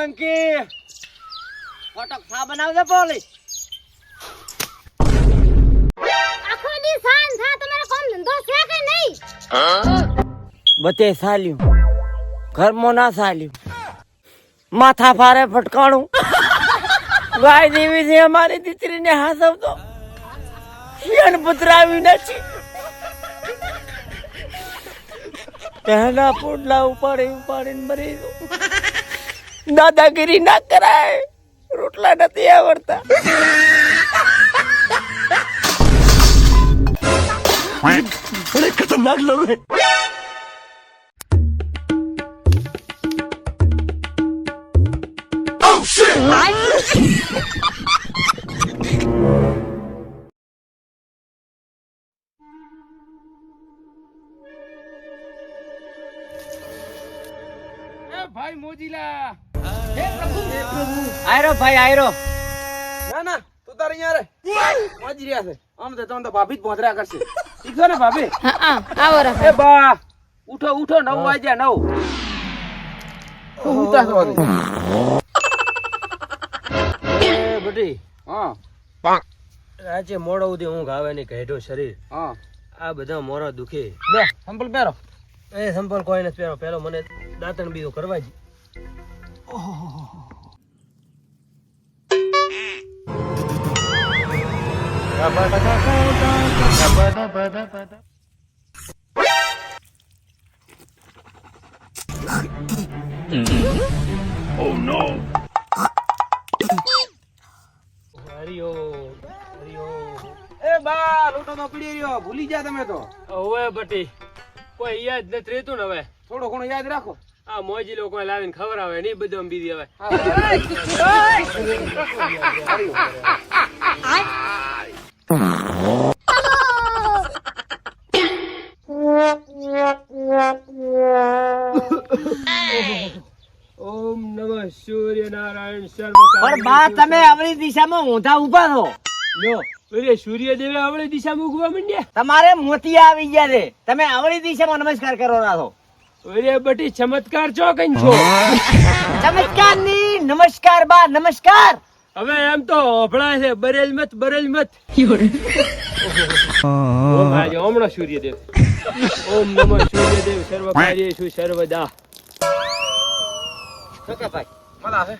બંકી ફટક સા બનાવજે પોલી આખો દી સાંજ થા તમારો કામ ધંધો છે કે નહીં? બતે સાલ્યું. ઘરમાં ના સાલ્યું. માથા ફારે ફટકાણું. ગાય દેવી છે અમારી દીકરીને હાસવતો. પુતરાવી નથી પહેલા પોડલા ઉપાડી ઉપાડીને મરી દો દાદાગીરી ના કરાય. રોટલા નથી આવડતા. અરે ખતરનાક લવે oh, ભાઈ મોજીલા. આયરો ભાઈ આયરો. ના ના તું તારે અહીંયા રે પહોંચી રહ્યા છે. આમ તો તમને તો ભાભી જ કરશે. ઠીક ને ભાભી? હા આવો રે એ બા ઉઠો ઉઠો નવ વાગ્યા નવ. શું ઉતા છો એ બધી હા. આજે મોડો ઉધી ઊંઘ આવે ને કહેતો શરીર. હા. આ બધા મોરા દુખે. લે સંપલ પહેરો. એ સંપલ કોઈ નથી પહેરો. પેલો મને દાંતણ બીજો કરવા જ. હરિયો હરિયો એ બા લોટો તો પડી રહ્યો ભૂલી ગયા તમે તો હવે બટી કોઈ યાદ નથી રહેતું ને હવે થોડો ઘણો યાદ રાખો આ મોજી લોકો લાવીને ખવડાવે નહીં બધું બીજી હવે ઓમ નમઃ સૂર્યનારાયણ સર્વ પણ બા તમે આપણી દિશામાં ઊંધા ઊભા છો લ્યો અરે સૂર્યદેવે આવડે દિશામાં ઉગવા માંડ્યા? તમારે મોતી આવી ગયા છે. તમે આવડી દિશામાં નમસ્કાર કરો રાખો અરે બટી ચમત્કાર છો કઈ છો? ચમત્કારની નમસ્કાર બા નમસ્કાર. હવે એમ તો ઓભળાય છે બરેલ મત બરેલ મત. આજે હમણાં સૂર્યદેવ. ઓમ નમઃ સૂર્યદેવ સર્વ કાર્યેષુ સર્વદા. ભાઈ મજા આવે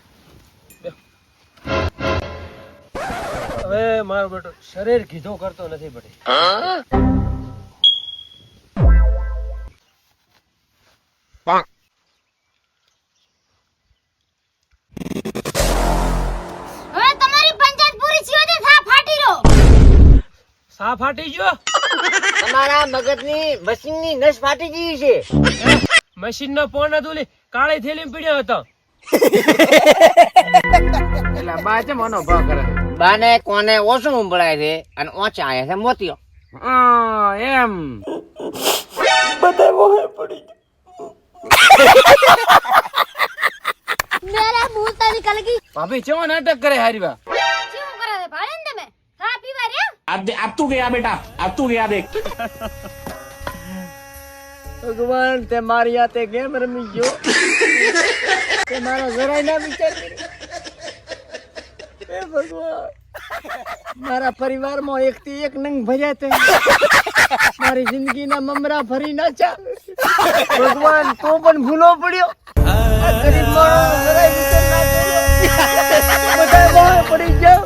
હવે મારો બેટો શરીર કીધો કરતો નથી બટી. ફાટી ગયો? તમારા મગજની મશીનની નસ ફાટી ગઈ છે. મશીન નો ફોન હતો લે. કાળી થેલી પડ્યો હતો. એટલે બા છે મનો ભાવ કરે. બાને કોને ઓછું ઉંભળાય છે અને ઓછા આયા છે મોતીઓ. હા એમ. મેરા મુંહ તારી નિકલ ગઈ ભાભી ચેવો નાટક કરે હારી બા? શું કરે ભાડે ને તમે? થા પીવા રે अब अब तू गया बेटा अब तू गया देख ભગવાન તે મારી હાથે ગેમ રમી ગયો તે મારો જરાય ના વિચાર કર્યો. હે ભગવાન મારા પરિવારમાં એક થી એક નંગ ભર્યા તે મારી જિંદગીના મમરા ભરી ના ચાલે ભગવાન તો પણ ભૂલો પડ્યો આ ગરીબ માણસ જરાય વિચાર ના કર્યો બધા બહાર પડી જાવ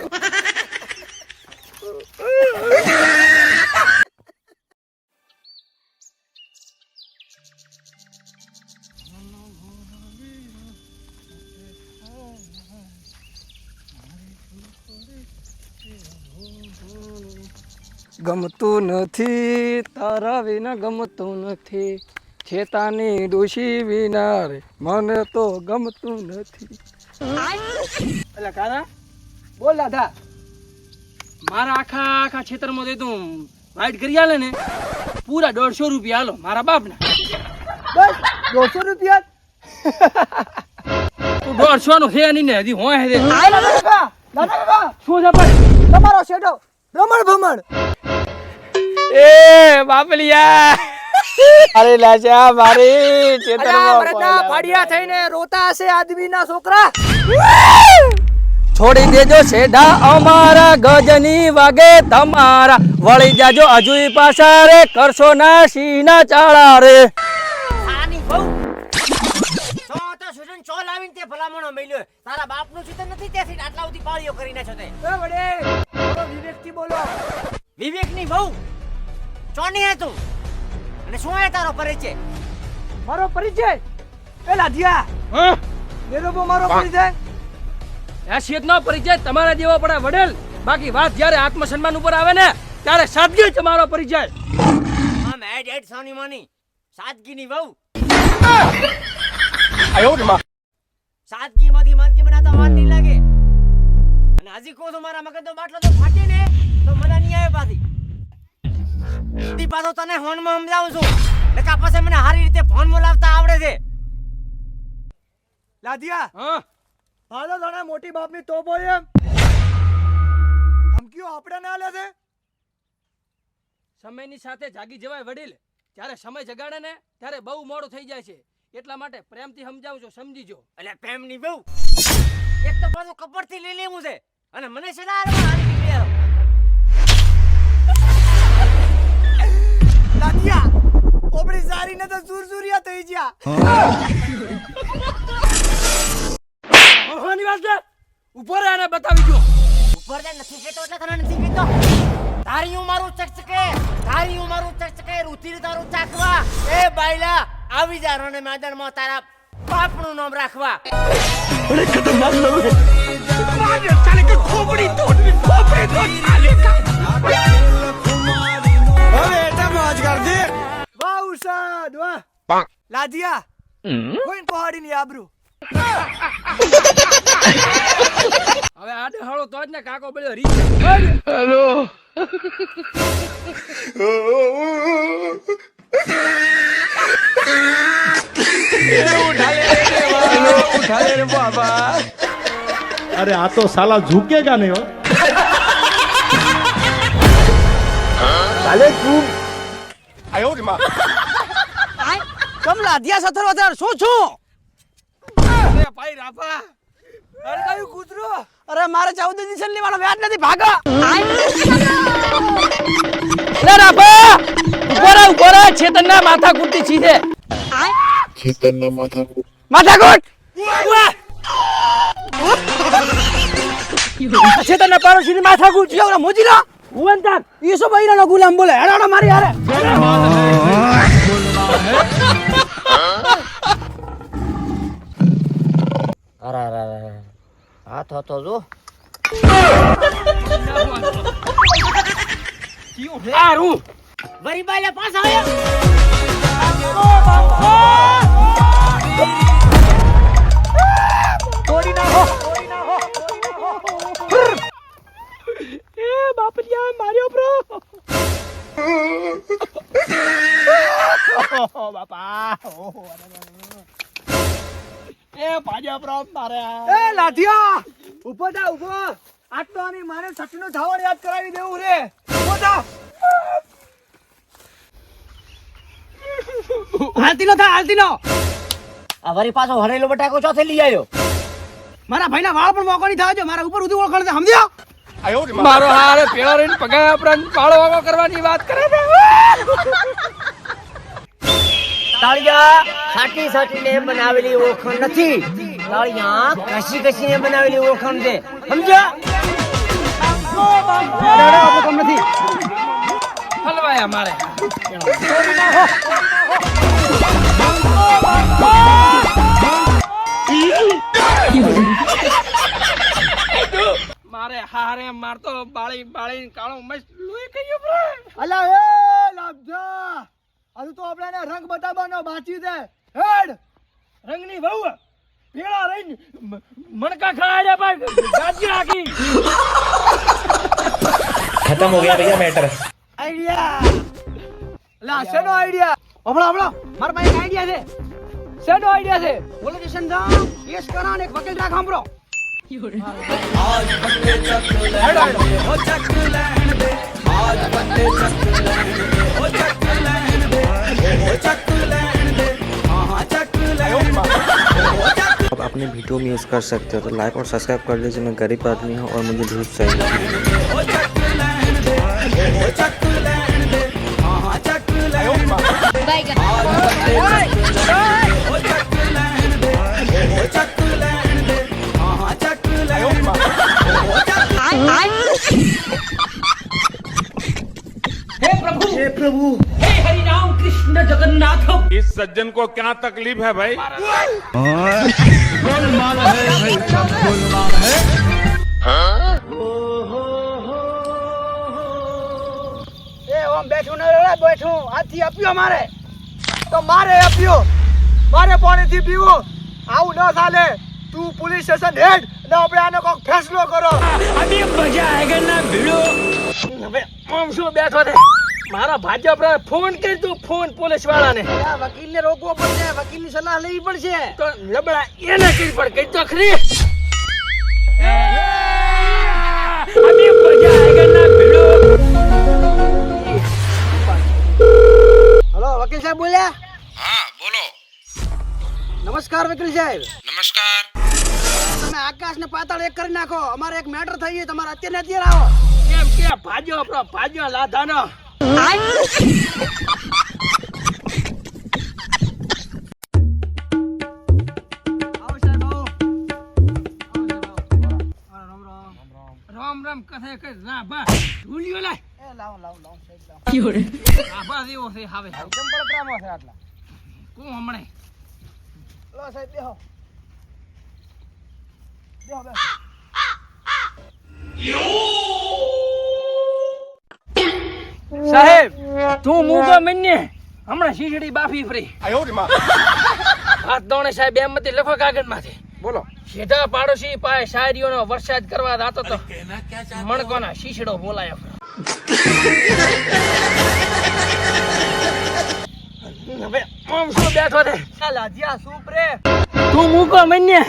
ગમતું નથી તારા વિના ગમતું નથી છેતાની ડોશી વિના રે મને તો ગમતું નથી. એટલે કાના બોલ દાદા મારા આખા આખા છેતરમાં દે તું વાઇટ કરી આલે ને પૂરા દોઢસો રૂપિયા આલો મારા બાપના. બસ દોઢસો રૂપિયા તું દોઢસો નો છે નહીં ને હજી હોય હે દાદા કાકા શું છે પણ? તમારો શેડો રમણ ભમણ એ બાપલિયા. અરે લાજા મારી ચેતનમાં ફાડ્યા થઈને રોતા હશે આદમીના છોકરા. છોડી દેજો શેઢા અમારા ગજની વાગે તમારા. વળી જાજો હજુય પાછા રે કરશો ના સિંહના ચાળા રે. આની બહુ. તો સુજન ચો લાવીને તે ભલામણો મેલ્યો. તારા બાપનું ચિતન નથી તેથી આટલા બધી પાળીઓ છો તે. એ વડે બોલો વિવેકથી બોલો. બહુ. ચોની હે તું અને શું હે તારો પરિચય? મારો પરિચય? પેલા લાધિયા હા? મેરો બહુ મારો પરિચય? આ નો પરિચય તમારા જેવો પડે વડેલ. બાકી વાત જ્યારે આત્મસન્માન ઉપર આવે ને ત્યારે સાદગી જ તમારો પરિચય. આમ એડ એડ સોની મોની. સાદગીની બહુ સાદગીમાંથી માંદગી બનાતા વાત નહીં લાગે. અને હજી કહું તો મારા મગજનો બાટલો તો ફાટે ને તો મજા નહીં આવે પાછી તી પાછો તને ફોનમાં સમજાવું છું. નકા પાસે મને સારી રીતે ફોન લાવતા આવડે છે. લાધિયા હા? હાલો તને મોટી બાપની તોપ એમ. ધમકીઓ આપણે ના લે છે. સમયની સાથે જાગી જવાય વડીલ. જ્યારે સમય જગાડે ને ત્યારે બહુ મોડું થઈ જાય છે. એટલા માટે પ્રેમથી સમજાવું છું સમજીજો. એટલે પ્રેમની બહુ. એક તો પાછું કપડથી લઈ લેવું છે. અને મને છે ના હારી નીકળી ઓપડી સારી ને તો સુરસુરિયા થઈ ગયા. ભગવાનની વાત છે. ઉપર આને બતાવી દો. ઉપર ને નથી કેતો એટલે તને નથી કેતો તારી હું મારું ચકચકે તારી હું ચકચકે રૂતિર તારું ચાકવા એ બાયલા આવી જા રણે મેદાનમાં તારા બાપનું નામ રાખવા. અરે ખતરનાક નામ હે ચાલે કે ખોપડી તોડવી ખોપડી તોડ દવા લાજિયા કોઈ પહોળી ની આબરૂ. હવે આડે હળો તો જ ને કાકો બોલ્યો રી હેલો. અરે આ તો સાલા ઝુકેગા નહીં હો. સાલે તું. આયો રે માં. કમ લાધિયા સથર વધાર શું છું? અરે ભાઈ રાફા અરે કયું કૂતરો? અરે મારે ચૌદ દિવસ લેવાનો વ્યાજ નથી ભાગો! અરે રાફા ઉપર ઉપર આ ચેતનના માથા કુટી સીધે. માથા કોટ ચેતન પારો સીધી માથા કૂટ ઓલા મોજી લો ઉવંતર ઈસો બૈરાનો ગુલામ બોલે હેડાડો મારી હારે. અરે અરે અરે હાથ હતો જો. આરું વરી બાયલા પાછા આવ્યા. એ ઊભો થા ઊભો. આટલો આની મારે સચનો ધાવણ યાદ કરાવી દેવું રે. ઊભો થા. હાલતી નો થા હાલતી નો. આ વરી પાછો હરેલો બટાકો ચોથે લઈ આવ્યો મારા ભાઈના વાળ પણ મોકો નહીં થવા જો મારા ઉપર ઉધી ઓળખાણ સમજ્યો? મારો. હારે પેલા રહીને પગાર આપણા પાળો વાગો કરવાની વાત કરે છે. તાળિયા સાટી સાટીને બનાવેલી ઓળખાણ નથી. તાળિયા કશી કશીને બનાવેલી ઓળખાણ છે સમજો કમ નથી હલવાયા મારે. મારે હારે મારતો બાળી બાળી કાળો મસ્ત લોહી કયો અલા હે લાભજા હજુ તો આપણે રંગ બતાવવાનો બાકી છે હેડ. રંગની વહુ ભેળા રહીને મણકા ખડાડ્યા ભાઈ ગાજી રાખી ખતમ હો ગયા ભૈયા મેટર આઈડિયા લા શેનો આઈડિયા હમણાં હમણાં મારા પાસે આઈડિયા છે શેનો આઈડિયા છે બોલો સ્ટેશન જાઓ કેસ કરાવ ને એક વકીલ રાખ સાંભળો આજ પત્તે ચક લેણ દે ઓ ચક લેણ દે આજ પત્તે ચક લેણ દે ઓ ચક લેણ દે ઓ ચક લેણ દે હા ચક લેણ દે ઓ ચક अपने वीडियो में यूज़ कर सकते हो तो लाइक और सब्सक्राइब कर लीजिए मैं गरीब आदमी हूँ और मुझे व्यूज़ चाहिए। इस सज्जन को क्या तकलीफ है भाई એ ઓમ બેઠું ને રે બેઠું હાથી આપ્યો મારે તો મારે આપ્યો મારે પાણીથી પીવું આવું ન ચાલે તું પોલીસ સ્ટેશન હેડ ને આપણે આનો કોઈક ફેસલો કરો હવે આમ શું બેઠો છે મારા ભાજપ ફોન કરજો ફોન પોલીસ વાળાને વકીલ ને રોકવો પડશે વકીલની સલાહ લેવી પડશે. તો લબડા એને કરી પણ કઈ તો ખરી. અભી મજા આયેગા ના ભીડો. હલો વકીલ સાહેબ બોલ્યા? હા બોલો. નમસ્કાર વકીલ સાહેબ. નમસ્કાર. તમે આકાશ ને પાતાળ એક કરી નાખો. અમારે એક મેટર થઈ ગઈ તમારે અત્યારે અત્યારે આવો કેમ કે ભાજો આપણો ભાજો લાધાનો. રામ રામ કથે કઈ રાભા ભૂલ્યો લાય એ લાવો લાવો લાવો સાહેબ લાવો રાભા જેવો છે હવે ચંપળતરામાં છે આટલા કોણ હમણે લો સાહેબ બેહો બેહો બેહો તું મૂકો મને હમણાં શીશડી બાફી ફરી. હાથ દોણે સાહેબ એમ મતી લખો કાગળમાંથી બોલો. સીધા પાડોશી પાય શાયરીઓનો વરસાદ કરવા દાતો તો મણકોના શીશડો બોલાયો. હવે આમ શું બેઠો છે? ચાલ આજ્યા સૂપ રે તું મૂકો મને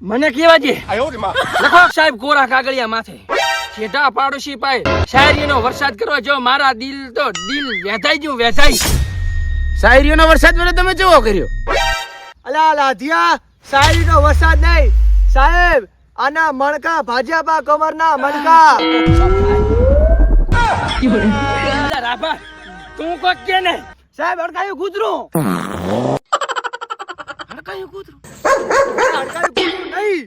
મને કેવા જે લખો સાહેબ કોરા કાગળિયા માથે. સીધા પાડોશી પાસે શાયરીનો વરસાદ કરવા જો મારા દિલ તો દિલ વેધાઈ ગયું વેધાઈ. શાયરીનો વરસાદ મને તમે કેવો કર્યો. અલા લાધિયા શાયરી નો વરસાદ નહીં. સાહેબ આના મણકા ભાજપા કમરના મણકા. રાભા તું કોક કે ને? સાહેબ અડકાયું ગુજરું હડકાયું ગુજરું અડકાયું ગુજરું નહીં.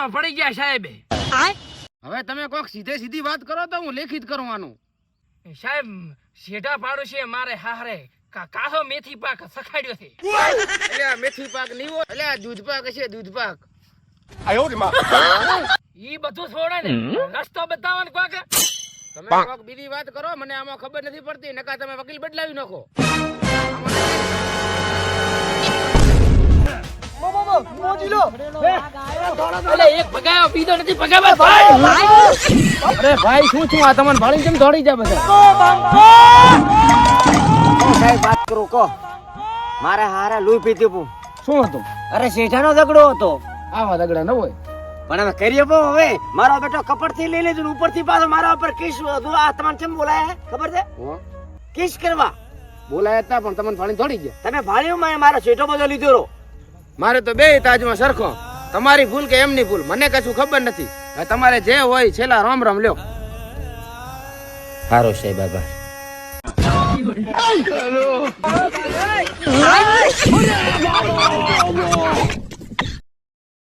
શું પડી ગયા સાહેબે. હવે તમે કોક સીધે સીધી વાત કરો તો હું લેખિત કરવાનું. સાહેબ શેઢા પાડોશીએ મારે હારે કા- કાસો મેથી પાક સખાડ્યો છે. એટલે આ મેથી પાક નહીં હોય એટલે દૂધ પાક છે દૂધ પાક. ઈ બધું છોડે ને. રસ્તો બતાવવાનું કોક. તમે કોક બીજી વાત કરો મને આમાં ખબર નથી પડતી નકા તમે વકીલ બદલાવી નાખો. મોજી લો. એટલે એક ભગાયો બીજો નથી ભગાવા ભાઈ! અરે ભાઈ શું છું આ તમને ભાળી કેમ દોડી જાય બધા? સાહેબ વાત કરું કો મારે હારે લુઈ પીધી હતું શું હતું? અરે શેઠાનો દગડો હતો. આવા દગડા ન હોય. પણ અમે કરીએ બો હવે. મારો બેટો કપડથી લઈ લીધું ઉપરથી પાછો મારા ઉપર કિસ હતું. આ તમને કેમ બોલાયા ખબર છે? હો? કિસ કરવા. બોલાયા હતા પણ તમને ભાળી દોડી ગયા. તમે ભાળ્યું મેં મારો શેઠો બધો લીધો રો મારે તો બે તાજમાં સરખો. તમારી ભૂલ કે એમની ભૂલ મને કશું ખબર નથી. તમારે જે હોય છેલ્લા રામ રામ લ્યો. સારું સાહેબ બાબા હેલો